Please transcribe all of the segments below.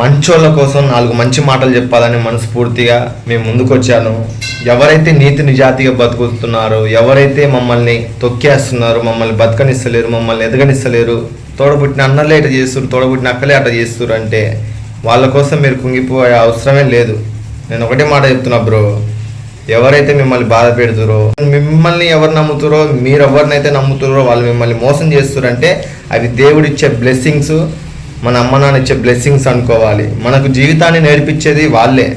మంచోళ్ళ కోసం నాలుగు మంచి మాటలు చెప్పాలని మనస్ఫూర్తిగా మేము ముందుకొచ్చాను. ఎవరైతే నీతి నిజాతిగా బతుకుతున్నారో ఎవరైతే మమ్మల్ని తొక్కేస్తున్నారో మమ్మల్ని బతకనిస్తలేరు మమ్మల్ని ఎదగనిస్తలేరు తోడబుట్టిన అన్నలే ఇట చేస్తారు తోడబుట్టిన అక్కలే అట చేస్తారు అంటే వాళ్ళ కోసం మీరు కుంగిపోయే అవసరమే లేదు. నేను ఒకటే మాట చెప్తున్నా బ్రో ఎవరైతే మిమ్మల్ని బాధ పెడుతురో మిమ్మల్ని ఎవరు నమ్ముతారో మీరు ఎవరినైతే నమ్ముతారో వాళ్ళు మిమ్మల్ని మోసం చేస్తారంటే అవి దేవుడిచ్చే బ్లెస్సింగ్స్ మన అమ్మ నాన్న ఇచ్చే బ్లెస్సింగ్స్ అనుకోవాలి. మనకు జీవితాన్ని నేర్పించేది వాళ్ళే.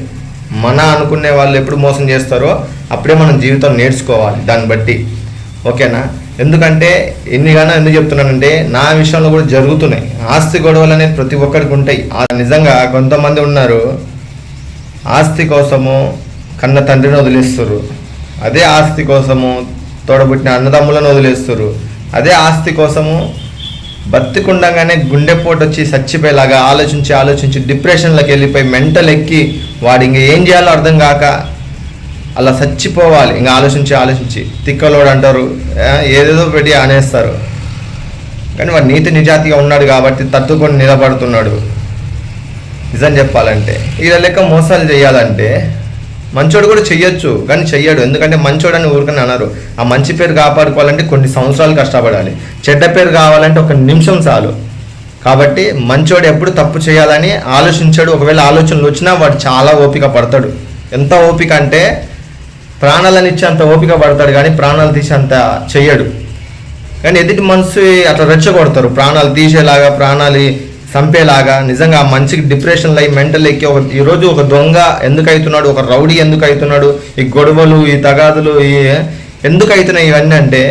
మన అనుకునే వాళ్ళు ఎప్పుడు మోసం చేస్తారో అప్పుడే మనం జీవితం నేర్చుకోవాలి దాన్ని బట్టి. ఓకేనా? ఎందుకంటే ఎన్నిగానో ఎందుకు చెప్తున్నానంటే నా విషయంలో కూడా జరుగుతున్నాయి. ఆస్తి గొడవలు అనేది ప్రతి ఒక్కరికి ఉంటాయి. ఆ నిజంగా కొంతమంది ఉన్నారు ఆస్తి కోసము కన్న తండ్రిని వదిలేస్తారు. అదే ఆస్తి కోసము తోడబుట్టిన అన్నదమ్ములను వదిలేస్తారు. అదే ఆస్తి కోసము బతికుండగానే గుండెపోటు వచ్చి చచ్చిపోయేలాగా ఆలోచించి ఆలోచించి డిప్రెషన్లోకి వెళ్ళిపోయి మెంటల్ ఎక్కి వాడు ఇంక ఏం చేయాలో అర్థం కాక అలా చచ్చిపోవాలి. ఇంకా ఆలోచించి ఆలోచించి తిక్కలోడు అంటారు ఏదేదో పెట్టి ఆనేస్తారు. కానీ వాడు నీతి నిజాతిగా ఉన్నాడు కాబట్టి తట్టుకొని నిలబడుతున్నాడు. నిజం చెప్పాలంటే ఇలా లెక్క మోసాలు చేయాలంటే మంచోడు కూడా చెయ్యొచ్చు కానీ చెయ్యడు. ఎందుకంటే మంచోడు అని ఊరికని అన్నారు ఆ మంచి పేరు కాపాడుకోవాలంటే కొన్ని సంవత్సరాలు కష్టపడాలి. చెడ్డ పేరు కావాలంటే ఒక నిమిషం చాలు. కాబట్టి మంచోడు ఎప్పుడు తప్పు చేయాలని ఆలోచించాడు. ఒకవేళ ఆలోచనలు వచ్చినా వాడు చాలా ఓపిక పడతాడు. ఎంత ఓపిక అంటే ప్రాణాలను ఇచ్చి అంత ఓపిక పడతాడు కానీ ప్రాణాలు తీసి అంత చెయ్యడు. కానీ ఎదుటి మనసు అట్లా రెచ్చగొడతారు. ప్రాణాలు తీసేలాగా ప్రాణాలు చంపేలాగా నిజంగా మంచికి మనిషికి డిప్రెషన్లో మెంటల్ ఎక్కి ఒక ఈరోజు ఒక దొంగ ఎందుకు అవుతున్నాడు ఒక రౌడీ ఎందుకు అవుతున్నాడు ఈ గొడవలు ఈ తగాదులు ఈ ఎందుకు అవుతున్నాయి ఇవన్నీ అంటే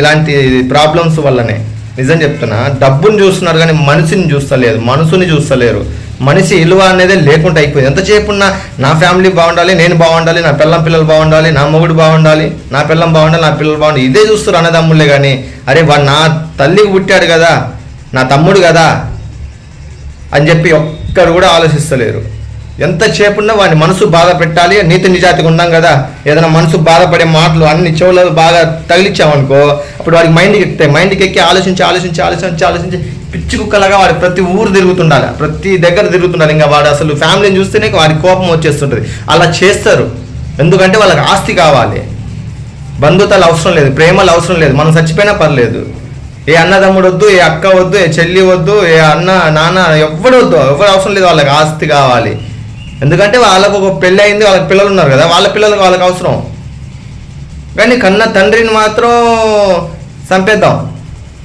ఇలాంటి ప్రాబ్లమ్స్ వల్లనే. నిజం చెప్తున్నా డబ్బుని చూస్తున్నారు కానీ మనిషిని చూస్తలేదు మనసుని చూస్తలేరు. మనిషి విలువ అనేది లేకుండా అయిపోయింది. ఎంతసేపు ఉన్నా నా ఫ్యామిలీ బాగుండాలి నేను బాగుండాలి నా పిల్లం పిల్లలు బాగుండాలి నా మొగుడు బాగుండాలి నా పిల్లం బాగుండాలి నా పిల్లలు బాగుండాలి. ఇదే చూస్తారు అన్నదమ్ముళ్ళే కానీ అరే వాడు నా తల్లికి పుట్టాడు కదా నా తమ్ముడు కదా అని చెప్పి ఒక్కరు కూడా ఆలోచిస్తలేరు. ఎంతసేపు ఉన్నా వాడిని మనసు బాధ పెట్టాలి నీతి నిజాతిగా ఉన్నాం కదా. ఏదైనా మనసు బాధపడే మాటలు అన్ని చెవులు బాగా తగిలిచ్చామనుకో అప్పుడు వాడికి మైండ్కి ఎక్కుతాయి మైండ్కి ఎక్కి ఆలోచించి ఆలోచించి ఆలోచించి ఆలోచించి పిచ్చి కుక్కలాగా వాడు ప్రతి ఊరు తిరుగుతుండాలి. ప్రతి దగ్గర తిరుగుతుండాలి. ఇంకా వాడు అసలు ఫ్యామిలీని చూస్తేనే వాడి కోపం వచ్చేస్తుంటుంది. అలా చేస్తారు. ఎందుకంటే వాళ్ళకి ఆస్తి కావాలి. బంధుత్వాలు అవసరం లేదు ప్రేమలు అవసరం లేదు. మనం చచ్చిపోయినా పర్లేదు. ఏ అన్నదమ్ముడు వద్దు ఏ అక్క వద్దు ఏ చెల్లి వద్దు ఏ అన్న నాన్న ఎవ్వడు వద్దు. ఎవరు అవసరం లేదు వాళ్ళకి ఆస్తి కావాలి. ఎందుకంటే వాళ్ళకు ఒక పెళ్ళి అయింది వాళ్ళకి పిల్లలు ఉన్నారు కదా వాళ్ళ పిల్లలకు వాళ్ళకి అవసరం. కానీ కన్న తండ్రిని మాత్రం చంపేద్దాం.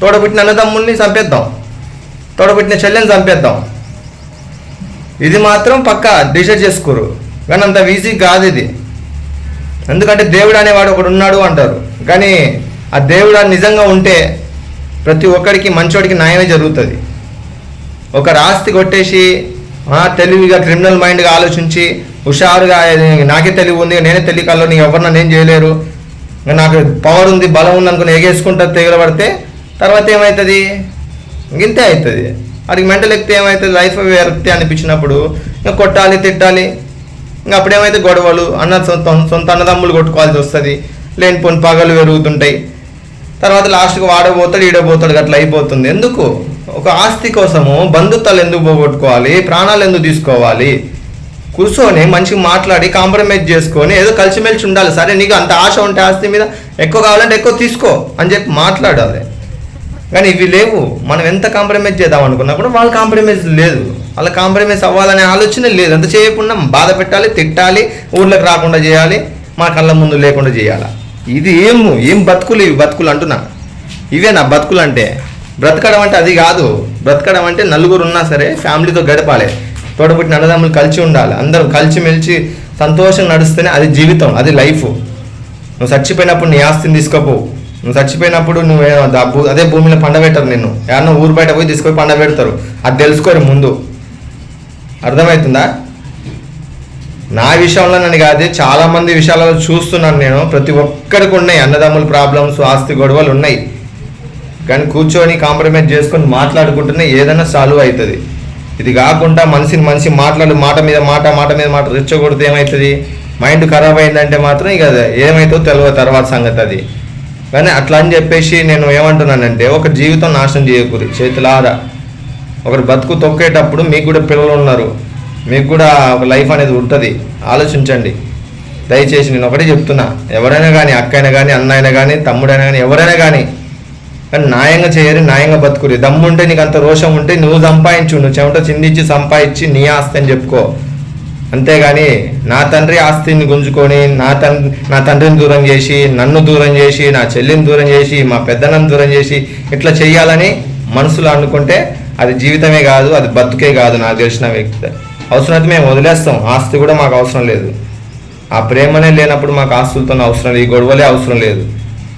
తోడబుట్టిన అన్నదమ్ముల్ని చంపేద్దాం. తోడబుట్టిన చెల్లెని చంపేద్దాం. ఇది మాత్రం పక్క డిసైడ్ చేసుకోరు. కానీ అంత ఈజీ కాదు ఇది. ఎందుకంటే దేవుడు అనేవాడు ఒకడు ఉన్నాడు అంటారు. కానీ ఆ దేవుడు నిజంగా ఉంటే ప్రతి ఒక్కడికి మంచోడికి న్యాయమే జరుగుతుంది. ఒక ఆస్తి కొట్టేసి తెలివిగా క్రిమినల్ మైండ్గా ఆలోచించి హుషారుగా నాకే తెలివి ఉంది నేనే తెలియకల్లో నీ ఎవరు నన్ను చేయలేరు. నాకు పవర్ ఉంది బలం ఉంది అనుకుని ఎగేసుకుంటా తెగలబడితే తర్వాత ఏమవుతుంది ఇంతే అవుతుంది వాడికి మెంటల్ ఎక్కితే ఏమవుతుంది లైఫ్ వ్యక్తి అనిపించినప్పుడు ఇంకా కొట్టాలి తిట్టాలి. ఇంకా అప్పుడేమైతే గొడవలు అన్న సొంత సొంత అన్నదమ్ములు కొట్టుకోవాల్సి వస్తుంది. లేనిపోని పగలు పెరుగుతుంటాయి. తర్వాత లాస్ట్కి వాడబోతాడు ఈడబోతాడు అట్లా అయిపోతుంది. ఎందుకు? ఒక ఆస్తి కోసము బంధుత్వాలు ఎందుకు పోగొట్టుకోవాలి? ప్రాణాలు ఎందుకు తీసుకోవాలి? కూర్చొని మంచిగా మాట్లాడి కాంప్రమైజ్ చేసుకొని ఏదో కలిసిమెలిసి ఉండాలి. సరే నీకు అంత ఆశ ఉంటే ఆస్తి మీద ఎక్కువ కావాలంటే ఎక్కువ తీసుకో అని చెప్పి మాట్లాడాలి. కానీ ఇవి లేవు. మనం ఎంత కాంప్రమైజ్ చేద్దాం అనుకున్నా కూడా వాళ్ళు కాంప్రమైజ్ లేదు. వాళ్ళ కాంప్రమైజ్ అవ్వాలనే ఆలోచన లేదు. ఎంత చేయకుండా బాధ పెట్టాలి తిట్టాలి ఊర్లోకి రాకుండా చేయాలి మా కళ్ళ ముందు లేకుండా చేయాలి? ఇది ఏం ఏం బతుకులు? ఇవి బతుకులు అంటున్నా. ఇవే నా బతుకులు అంటే బ్రతకడం అంటే అది కాదు. బ్రతకడం అంటే నలుగురు ఉన్నా సరే ఫ్యామిలీతో గడపాలి. తోడబుట్టిన అన్నదమ్ములు కలిసి ఉండాలి. అందరూ కలిసి మెలిచి సంతోషంగా నడుస్తేనే అది జీవితం అది లైఫ్. నువ్వు చచ్చిపోయినప్పుడు నీ ఆస్తిని తీసుకోపోవు నువ్వు చచ్చిపోయినప్పుడు నువ్వు దా భూ- అదే భూమిలో పండబెట్టరు నిన్ను. ఏమన్నా ఊరు బయట పోయి తీసుకొని పండబెడతారు. అది తెలుసుకోరు ముందు. అర్థమవుతుందా? నా విషయంలో నన్ను కాదు చాలా మంది విషయాలలో చూస్తున్నాను నేను. ప్రతి ఒక్కరికి ఉన్నాయి అన్నదమ్ముల ప్రాబ్లమ్స్ ఆస్తి గొడవలు ఉన్నాయి. కానీ కూర్చొని కాంప్రమైజ్ చేసుకొని మాట్లాడుకుంటేనే ఏదైనా సాల్వ్ అవుతుంది. ఇది కాకుండా మనిషిని మనిషి మాట్లాడు మాట మీద మాట మాట మీద మాట రెచ్చగొడితే ఏమవుతుంది? మైండ్ ఖరాబ్ అయిందంటే మాత్రం ఇక అది ఏమవుతుందో తెలియదు తర్వాత సంగతి అది. కానీ అట్లా అని చెప్పేసి నేను ఏమంటున్నానంటే ఒక జీవితం నాశనం చేయకూరి చేతులారా. ఒకరు బతుకు తొక్కేటప్పుడు మీకు కూడా పిల్లలు ఉన్నారు. మీకు కూడా ఒక లైఫ్ అనేది ఉంటుంది. ఆలోచించండి. దయచేసి నేను ఒకటే చెప్తున్నా. ఎవరైనా కానీ అక్కైనా కానీ అన్నైనా కానీ తమ్ముడైనా కానీ ఎవరైనా కానీ కానీ న్యాయంగా చేయరు న్యాయంగా బతుకురి. దమ్ముంటే నీకు అంత రోషం ఉంటే నువ్వు సంపాదించు నువ్వు చెమట చిందించి సంపాదించి నీ ఆస్తి అని చెప్పుకో. అంతేగాని నా తండ్రి ఆస్తిని గుంజుకొని నా తండ్రి నా తండ్రిని దూరం చేసి నన్ను దూరం చేసి నా చెల్లిని దూరం చేసి మా పెద్దనని దూరం చేసి ఇట్లా చేయాలని మనసులో అనుకుంటే అది జీవితమే కాదు అది బతుకే కాదు నాకు తెలిసిన వ్యక్తి. అవసరమైతే మేము వదిలేస్తాం. ఆస్తి కూడా మాకు అవసరం లేదు. ఆ ప్రేమనే లేనప్పుడు మాకు ఆస్తులతో అవసరం లేదు. ఈ గొడవలే అవసరం లేదు.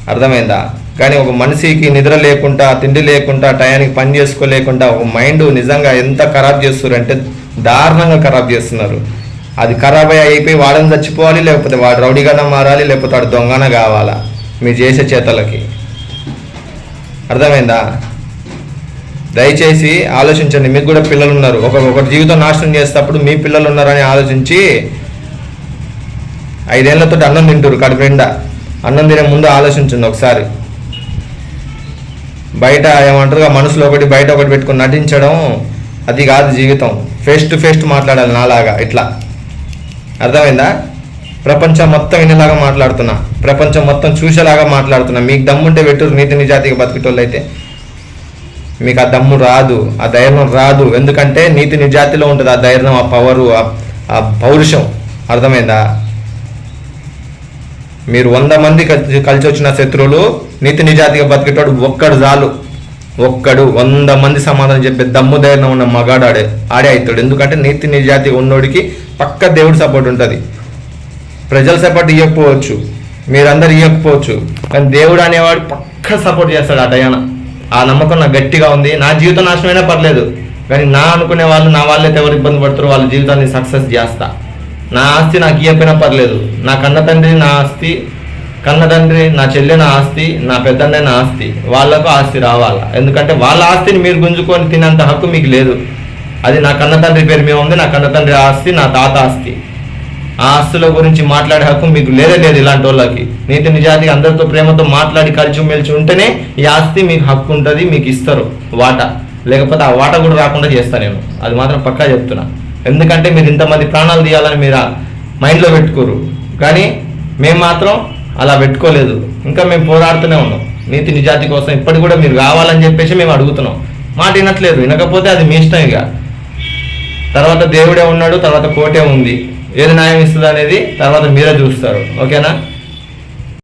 అర్థమైందా? కానీ ఒక మనిషికి నిద్ర లేకుండా తిండి లేకుండా టయానికి పని చేసుకోలేకుండా ఒక మైండ్ నిజంగా ఎంత ఖరాబ్ చేస్తున్నారంటే దారుణంగా ఖరాబ్ చేస్తున్నారు. అది ఖరాబ్ అయిపోయి వాడని చచ్చిపోవాలి లేకపోతే వాడు రౌడీగానే మారాలి లేకపోతే వాడు దొంగన కావాలా? మీరు చేసే చేతలకి. అర్థమైందా? దయచేసి ఆలోచించండి. మీకు కూడా పిల్లలు ఉన్నారు ఒక ఒక జీవితం నాశనం చేసేటప్పుడు మీ పిల్లలు ఉన్నారని ఆలోచించి ఐదేళ్ళతో అన్నం తింటారు కడుపు నిండా అన్నం తినే ముందు ఆలోచించండి ఒకసారి. బయట ఏమంటారు మనసులో ఒకటి బయట ఒకటి పెట్టుకొని నటించడం అది కాదు జీవితం. ఫేస్ టు ఫేస్ మాట్లాడాలి నాలాగా ఇట్లా. అర్థమైందా? ప్రపంచం మొత్తం వినేలాగా మాట్లాడుతున్నా. ప్రపంచం మొత్తం చూసేలాగా మాట్లాడుతున్నా. మీకు దమ్ముంటే పెట్టురు నీతి నిజాతిగా బతికేటోళ్ళు అయితే మీకు ఆ దమ్ము రాదు ఆ ధైర్యం రాదు. ఎందుకంటే నీతి నిజాతిలో ఉంటుంది ఆ ధైర్యం ఆ పవరు ఆ- పౌరుషం. అర్థమైందా? మీరు వంద మంది కలిసి కలిసి వచ్చిన శత్రువులు నీతి నిజాతిగా బతికేటోడు ఒక్కడు చాలు. ఒక్కడు వంద మంది సమాధానం చెప్పే దమ్ము ధైర్యం ఉన్న మగాడు ఆడే ఆడే అవుతాడు ఎందుకంటే నీతి నిజాతి ఉన్నోడికి పక్క దేవుడి సపోర్ట్ ఉంటుంది. ప్రజల సపోర్ట్ ఇవ్వకపోవచ్చు మీరందరు ఇవ్వకపోవచ్చు కానీ దేవుడు అనేవాడు పక్క సపోర్ట్ చేస్తాడు ఆ డయాన ఆ నమ్మకం నాకు గట్టిగా ఉంది. నా జీవితం నాశనమైనా పర్లేదు. కానీ నా అనుకునే వాళ్ళు నా వాళ్ళైతే ఎవరు ఇబ్బంది పడతారో వాళ్ళ జీవితాన్ని సక్సెస్ చేస్తా. నా ఆస్తి నాకు ఇవ్వకపోయినా పర్లేదు. నా కన్న తండ్రి నా ఆస్తి కన్న తండ్రి నా చెల్లె నా ఆస్తి నా పెద్దండ్రి నా ఆస్తి. వాళ్ళకు ఆస్తి రావాలా? ఎందుకంటే వాళ్ళ ఆస్తిని మీరు గుంజుకొని తినేంత హక్కు మీకు లేదు. అది నా కన్న తండ్రి పేరు మీద ఉంది. నా కన్న తండ్రి ఆస్తి నా తాత ఆస్తి. ఆ ఆస్తుల గురించి మాట్లాడే హక్కు మీకు లేదే లేదు ఇలాంటి వాళ్ళకి. నీతి నిజాతి అందరితో ప్రేమతో మాట్లాడి కలిసి మెలిచి ఉంటేనే ఈ ఆస్తి మీకు హక్కు ఉంటుంది మీకు ఇస్తారు. వాటా. లేకపోతే ఆ వాటా కూడా రాకుండా చేస్తాను నేను. అది మాత్రం పక్కా చెప్తున్నా. ఎందుకంటే మీరు ఇంతమంది ప్రాణాలు తీయాలని మీరు మైండ్లో పెట్టుకోరు. కానీ మేము మాత్రం అలా పెట్టుకోలేదు. ఇంకా మేము పోరాడుతూనే ఉన్నాం. నీతి నిజాతి కోసం ఇప్పటికి కూడా మీరు కావాలని చెప్పేసి మేము అడుగుతున్నాం. మాట వినట్లేదు. వినకపోతే అది మీ ఇష్టం ఇక. తర్వాత దేవుడే ఉన్నాడు తర్వాత కోటే ఉంది. ఏది న్యాయం ఇస్తుంది అనేది తర్వాత మీరే చూస్తారు. ఓకేనా?